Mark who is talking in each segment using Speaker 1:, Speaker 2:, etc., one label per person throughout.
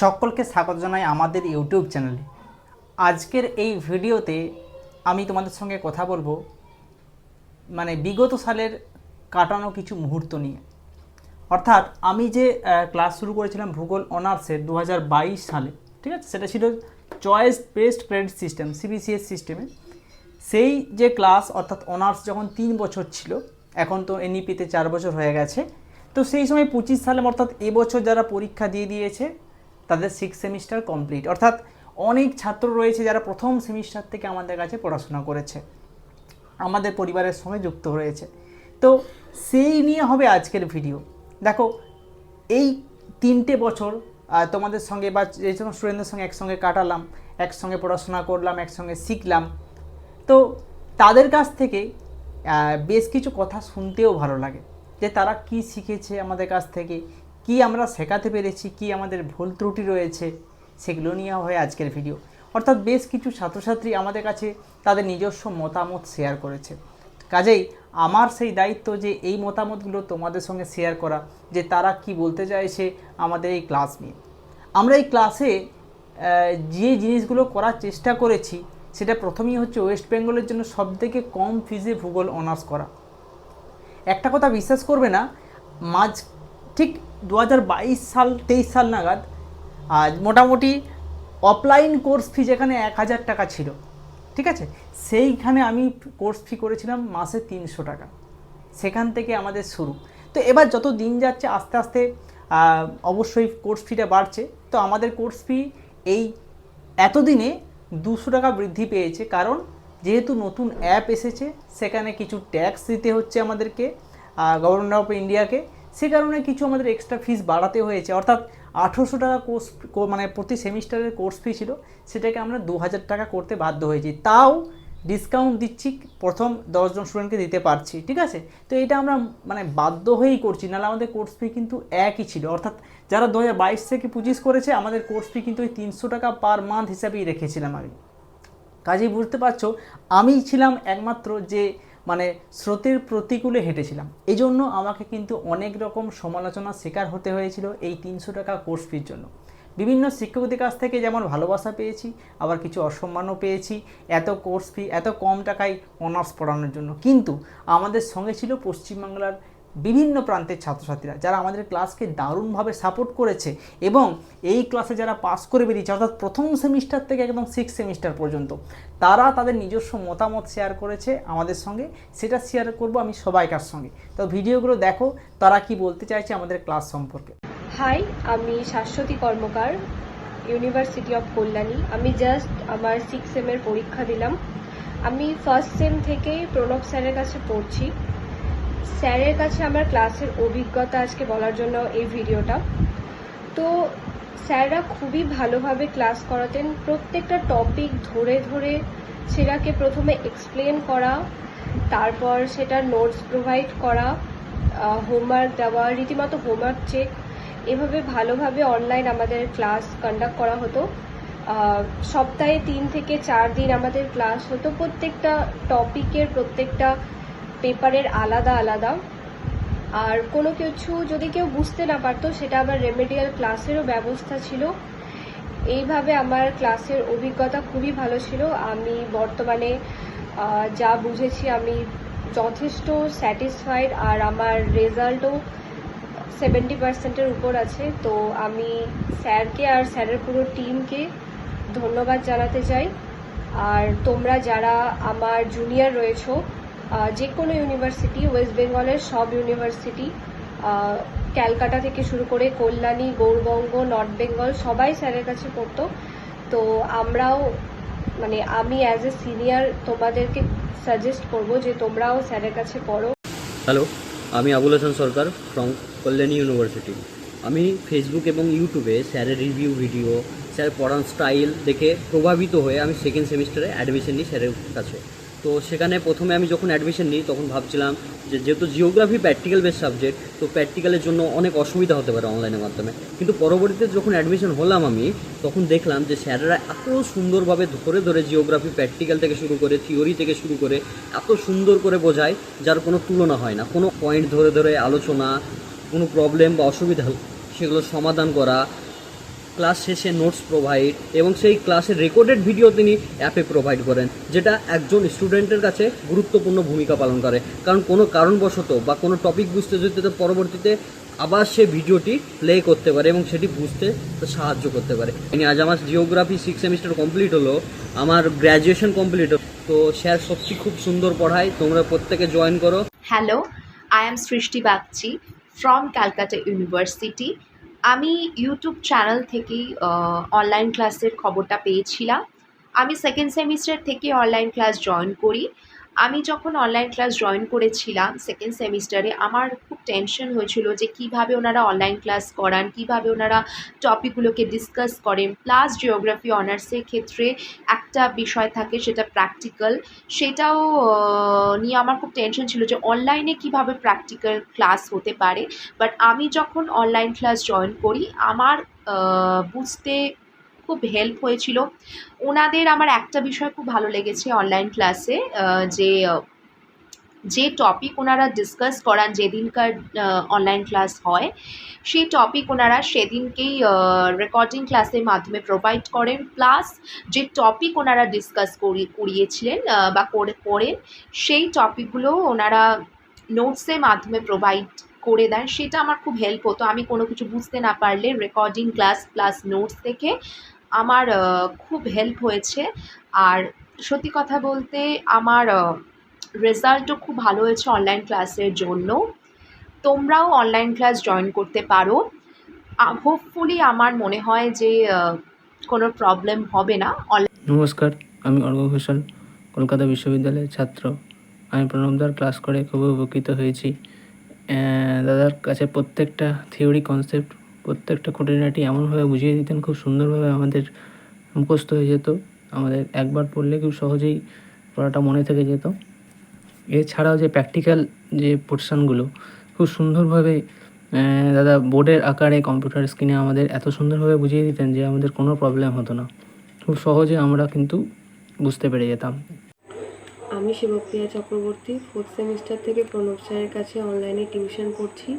Speaker 1: সকলকে স্বাগত জানাই আমাদের ইউটিউব চ্যানেলে আজকের এই ভিডিওতে আমি তোমাদের সঙ্গে কথা বলব মানে বিগত সালের কাটানো কিছু মুহূর্ত নিয়ে। অর্থাৎ আমি যে ক্লাস শুরু করেছিলাম ভূগোল অনার্সের দু হাজার বাইশ সালে, ঠিক আছে? সেটা ছিল choice based credit system CBCS সিস্টেমে সেই যে ক্লাস অর্থাৎ অনার্স যখন তিন বছর ছিল, এখন তো এনইপিতে চার বছর হয়ে গেছে। তো সেই সময় পঁচিশ সালে অর্থাৎ এবছর যারা পরীক্ষা দিয়ে দিয়েছে তাদের সিক্স সেমিস্টার কমপ্লিট অর্থাৎ অনেক ছাত্র রয়েছে যারা প্রথম সেমিস্টার থেকে আমাদের কাছে পড়াশোনা করেছে। আমাদের পরিবারের সঙ্গে যুক্ত রয়েছে তো সেই নিয়ে হবে আজকের ভিডিও দেখো, এই তিনটে বছর তোমাদের সঙ্গে বা যে সমস্ত স্টুডেন্টদের সঙ্গে একসঙ্গে কাটালাম, একসঙ্গে পড়াশোনা করলাম, একসঙ্গে শিখলাম। তো তাদের কাছ থেকে বেশ কিছু কথা শুনতেও ভালো লাগে যে তারা কি শিখেছে আমাদের কাছ থেকে কি আমরা শেখাতে পেরেছি, কি আমাদের ভুল ত্রুটি রয়েছে, সেগুলো নিয়ে হয় আজকের ভিডিও অর্থাৎ বেশ কিছু ছাত্রছাত্রী আমাদের কাছে তাদের নিজস্ব মতামত শেয়ার করেছে। কাজেই আমার সেই দায়িত্ব যে এই মতামতগুলো তোমাদের সঙ্গে শেয়ার করা, যে তারা কি বলতে চাইছে আমাদের এই ক্লাস নিয়ে। আমরা এই ক্লাসে যে জিনিসগুলো করার চেষ্টা করেছি, সেটা প্রথমেই হচ্ছে ওয়েস্ট বেঙ্গলের জন্য সবথেকে কম ফিজে ভূগোল অনার্স করা। একটা কথা বিশ্বাস করবে না, মাঝ, ঠিক দু হাজার বাইশ সাল, তেইশ সাল নাগাদ আজ মোটামুটি অফলাইন কোর্স ফি যেখানে এক হাজার টাকা ছিল, ঠিক আছে? সেইখানে আমি কোর্স ফি করেছিলাম মাসে তিনশো টাকা। সেখান থেকে আমাদের শুরু। তো এবার যত দিন যাচ্ছে, আস্তে আস্তে অবশ্যই কোর্স ফিটা বাড়ছে। তো আমাদের কোর্স ফি এই এতদিনে দুশো টাকা বৃদ্ধি পেয়েছে। কারণ যেহেতু নতুন অ্যাপ এসেছে, সেখানে কিছু ট্যাক্স দিতে হচ্ছে আমাদেরকে গভর্নমেন্ট অফ ইন্ডিয়াকে সে কারণে কিছু আমাদের এক্সট্রা ফিস বাড়াতে হয়েছে। অর্থাৎ আঠেরোশো টাকা কোর্স মানে প্রতি সেমিস্টারের কোর্স ফি ছিল, সেটাকে আমরা দু হাজার টাকা করতে বাধ্য হয়েছি। তাও ডিসকাউন্ট দিচ্ছি, প্রথম দশজন স্টুডেন্টকে দিতে পারছি, ঠিক আছে? তো এটা আমরা মানে বাধ্য হয়েই করছি, নাহলে আমাদের কোর্স ফি কিন্তু একই ছিল। অর্থাৎ যারা দু হাজার বাইশ থেকে পঁচিশ করেছে, আমাদের কোর্স ফি কিন্তু ওই তিনশো টাকা পার মান্থ হিসাবেই রেখেছিলাম আমি। কাজেই বুঝতে পারছ আমি ছিলাম একমাত্র যে মানে স্রোতের প্রতিকূলে হেঁটেছিলাম। এই জন্য আমাকে কিন্তু অনেক রকম সমালোচনা শিকার হতে হয়েছিল এই তিনশো টাকা কোর্স ফির জন্য। বিভিন্ন শিক্ষকদের কাছ থেকে যেমন ভালোবাসা পেয়েছি, আবার কিছু অসম্মানও পেয়েছি, এত কোর্স ফি এত কম টাকায় অনার্স পড়ানোর জন্য। কিন্তু আমাদের সঙ্গে ছিল পশ্চিমবাংলার বিভিন্ন প্রান্তের ছাত্রছাত্রীরা, যারা আমাদের ক্লাসকে দারুণভাবে সাপোর্ট করেছে এবং এই ক্লাসে যারা পাস করে বেরিয়েছে, অর্থাৎ প্রথম সেমিস্টার থেকে একদম সিক্স সেমিস্টার পর্যন্ত, তারা তাদের নিজস্ব মতামত শেয়ার করেছে আমাদের সঙ্গে। সেটা শেয়ার করব আমি সবাইকার সঙ্গে। তো ভিডিওগুলো দেখো, তারা কি বলতে চাইছে আমাদের ক্লাস সম্পর্কে।
Speaker 2: হাই আমি শাশ্বতী কর্মকার ইউনিভার্সিটি অফ কল্যাণী আমি জাস্ট আমার সিক্স সেমের পরীক্ষা দিলাম। আমি ফার্স্ট সেম থেকেই প্রণব স্যারের কাছে পড়ছি। স্যারের কাছে আমার ক্লাসের অভিজ্ঞতা আজকে বলার জন্য এই ভিডিওটা। তো স্যাররা খুবই ভালোভাবে ক্লাস করাতেন। প্রত্যেকটা টপিক ধরে ধরে সেটাকে প্রথমে এক্সপ্লেন করা, তারপর সেটা নোটস প্রোভাইড করা হোমওয়ার্ক দেওয়া, রীতিমতো হোমওয়ার্ক চেক এভাবে ভালোভাবে অনলাইন আমাদের ক্লাস কন্ডাক্ট করা হতো। সপ্তাহে তিন থেকে চার দিন আমাদের ক্লাস হতো। প্রত্যেকটা টপিকের প্রত্যেকটা পেপারের আলাদা আলাদা। আর কোনো কিছু যদি কেউ বুঝতে না পারতো, সেটা আবার রেমেডিয়াল ক্লাসেরও ব্যবস্থা ছিল। এইভাবে আমার ক্লাসের অভিজ্ঞতা খুবই ভালো ছিল। আমি বর্তমানে যা বুঝেছি আমি যথেষ্ট স্যাটিসফাইড আর আমার রেজাল্টও সেভেন্টি পার্সেন্টের উপর আছে। তো আমি স্যারকে আর স্যারের পুরো টিমকে ধন্যবাদ জানাতে চাই। আর তোমরা যারা আমার জুনিয়র রয়েছো যে কোনো ইউনিভার্সিটি ওয়েস্ট বেঙ্গলের সব ইউনিভার্সিটি ক্যালকাটা থেকে শুরু করে কল্যাণী, গৌরবঙ্গ নর্থ বেঙ্গল সবাই স্যারের কাছে পড়তো। তো আমরাও মানে আমি অ্যাজ এ সিনিয়র তোমাদেরকে সাজেস্ট করব যে তোমরাও স্যারের কাছে পড়ো।
Speaker 3: হ্যালো আমি আবুল হাসান সরকার ফ্রম কল্যাণী ইউনিভার্সিটি আমি ফেসবুক এবং ইউটিউবে স্যারের রিভিউ ভিডিও স্যার পড়ান স্টাইল দেখে প্রভাবিত হয়ে আমি সেকেন্ড সেমিস্টারে অ্যাডমিশন নিই স্যারের কাছে। তো সেখানে প্রথমে আমি যখন অ্যাডমিশন নিই, তখন ভাবছিলাম যে যেহেতু জিওগ্রাফি প্র্যাকটিক্যাল বেস সাবজেক্ট তো প্র্যাকটিক্যালের জন্য অনেক অসুবিধা হতে পারে অনলাইনের মাধ্যমে। কিন্তু পরবর্তীতে যখন অ্যাডমিশন হলাম আমি, তখন দেখলাম যে স্যারেরা এত সুন্দরভাবে ধরে ধরে জিওগ্রাফি প্র্যাকটিক্যাল থেকে শুরু করে থিওরি থেকে শুরু করে, এত সুন্দর করে বোঝায়, যার কোনো তুলনা হয় না। কোনো পয়েন্ট ধরে ধরে আলোচনা, কোনো প্রবলেম বা অসুবিধা সেগুলো সমাধান করা ক্লাস শেষে নোটস প্রোভাইড এবং সেই ক্লাসের রেকর্ডেড ভিডিও তিনি অ্যাপে প্রোভাইড করেন, যেটা একজন স্টুডেন্টের কাছে গুরুত্বপূর্ণ ভূমিকা পালন করে। কারণ কোনো কারণবশত বা কোনো টপিক বুঝতে যদি পরবর্তীতে আবার সে ভিডিওটি প্লে করতে পারে এবং সেটি বুঝতে সাহায্য করতে পারে। আজ আমার জিওগ্রাফি সিক্স সেমিস্টার কমপ্লিট হলো, আমার গ্র্যাজুয়েশন কমপ্লিট হলো, তো স্যার সত্যি খুব সুন্দর পড়ায়, তোমরা প্রত্যেকে জয়েন করো।
Speaker 4: Hello I am Srishti Bagchi from Calcutta university আমি ইউটিউব চ্যানেল থেকেই অনলাইন ক্লাসের খবরটা পেয়েছিলাম। আমি সেকেন্ড সেমিস্টার থেকে অনলাইন ক্লাস জয়েন করি। আমি যখন অনলাইন ক্লাস জয়েন করেছিলাম সেকেন্ড সেমিস্টারে আমার খুব টেনশন হয়েছিল যে কীভাবে ওনারা অনলাইন ক্লাস করান, কীভাবে ওনারা টপিকগুলোকে ডিসকাস করেন। প্লাস জিওগ্রাফি অনার্সের ক্ষেত্রে একটা বিষয় থাকে সেটা প্র্যাকটিক্যাল সেটাও নিয়ে আমার খুব টেনশন ছিল যে অনলাইনে কীভাবে প্র্যাকটিক্যাল ক্লাস হতে পারে। বাট আমি যখন অনলাইন ক্লাস জয়েন করি, আমার বুঝতে খুব হেল্প হয়েছিল। ওনাদের আমার একটা বিষয় খুব ভালো লেগেছে অনলাইন ক্লাসে যে যে টপিক ওনারা ডিসকাস করান যেদিনকার অনলাইন ক্লাস হয়, সেই টপিক ওনারা সেদিনকেই রেকর্ডিং ক্লাসের মাধ্যমে প্রোভাইড করেন। প্লাস যে টপিক ওনারা ডিসকাস করি, করিয়েছিলেন বা করে, করেন, সেই টপিকগুলো ওনারা নোটসের মাধ্যমে প্রোভাইড করে দেন। সেটা আমার খুব হেল্প হতো। আমি কোনো কিছু বুঝতে না পারলে রেকর্ডিং ক্লাস প্লাস নোটস থেকে আমার খুব হেল্প হয়েছে। আর সত্যি কথা বলতে আমার রেজাল্টও খুব ভালো হয়েছে অনলাইন ক্লাসের জন্য। তোমরাও অনলাইন ক্লাস জয়েন করতে পারো। হোপফুলি আমার মনে হয় যে কোনো প্রবলেম হবে না।
Speaker 5: নমস্কার, আমি অর্ঘ ঘোষাল, কলকাতা বিশ্ববিদ্যালয়ের ছাত্র। আমি প্রণবদার ক্লাস করে খুবই উপকৃত হয়েছি। দাদার কাছে প্রত্যেকটা থিওরি কনসেপ্ট প্রত্যেকটা খুঁটিনাটি এমনভাবে বুঝিয়ে দিতেন, খুব সুন্দরভাবে আমাদের মুখস্থ হয়ে যেত। আমাদের একবার পড়লে খুব সহজেই পড়াটা মনে থেকে যেত। এছাড়াও যে প্র্যাকটিক্যাল যে পোর্শনগুলো খুব সুন্দরভাবে দাদা বোর্ডের আকারে কম্পিউটার স্ক্রিনে আমাদের এত সুন্দরভাবে বুঝিয়ে দিতেন যে আমাদের কোনো প্রবলেম হতো না। খুব সহজে আমরা কিন্তু বুঝতে পেরে যেতাম।
Speaker 6: আমি শিবপ্রিয়া চক্রবর্তী ফোর্থ সেমিস্টার থেকে প্রণব স্যারের কাছে অনলাইনে টিউশন পড়ছি।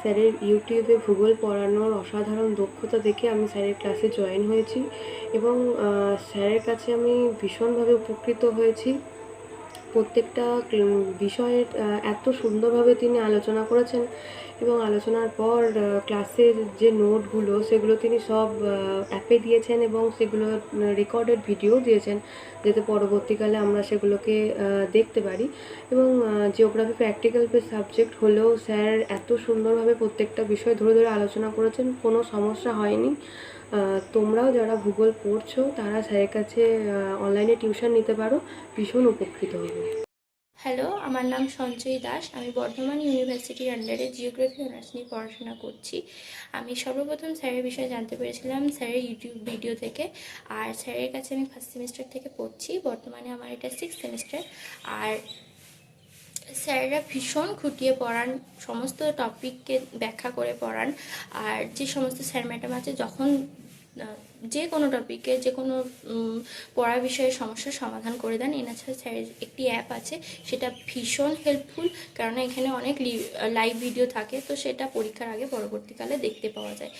Speaker 6: স্যারের ইউটিউবে ভূগোল পড়ানোর অসাধারণ দক্ষতা দেখে আমি স্যারের ক্লাসে জয়েন হয়েছি এবং স্যারের কাছে আমি ভীষণভাবে উপকৃত হয়েছি। প্রত্যেকটা বিষয়ের এত সুন্দরভাবে তিনি আলোচনা করেছেন। এবং আলোচনার পর ক্লাসের যে নোটগুলো, সেগুলো তিনি সব অ্যাপে দিয়েছেন এবং সেগুলো রেকর্ডেড ভিডিও দিয়েছেন, যাতে পরবর্তীকালে আমরা সেগুলোকে দেখতে পারি। এবং জিওগ্রাফি প্র্যাকটিক্যাল সাবজেক্ট হলেও স্যার এত সুন্দরভাবে প্রত্যেকটা বিষয় ধরে ধরে আলোচনা করেছেন, কোনো সমস্যা হয়নি। তোমরাও যারা ভূগোল পড়ছো, তারা স্যারের কাছে অনলাইনে টিউশন নিতে পারো, ভীষণ উপকৃত হবে।
Speaker 7: হ্যালো আমার নাম সঞ্জয় দাস। আমি বর্ধমান ইউনিভার্সিটির আন্ডারে জিওগ্রাফি অনার্স নিয়ে পড়াশোনা করছি। আমি সর্বপ্রথম স্যারের বিষয়ে জানতে পেরেছিলাম স্যারের ইউটিউব ভিডিও থেকে। আর স্যারের কাছে আমি ফার্স্ট সেমিস্টার থেকে পড়ছি। বর্তমানে আমার এটা সিক্স সেমিস্টার আর স্যারেরা ভীষণ খুঁটিয়ে পড়ান, সমস্ত টপিককে ব্যাখ্যা করে পড়ান। আর যে সমস্ত স্যার ম্যাডাম আছে, যখন যে কোনো টপিকে যে কোনো পড়ার বিষয়ে সমস্যার সমাধান করে দেন। এনাছাড়া স্যারের একটি অ্যাপ আছে, সেটা ভীষণ হেল্পফুল কারণ এখানে অনেক লাইভ ভিডিও থাকে, তো সেটা পরীক্ষার আগে পরবর্তীকালে দেখতে পাওয়া যায়।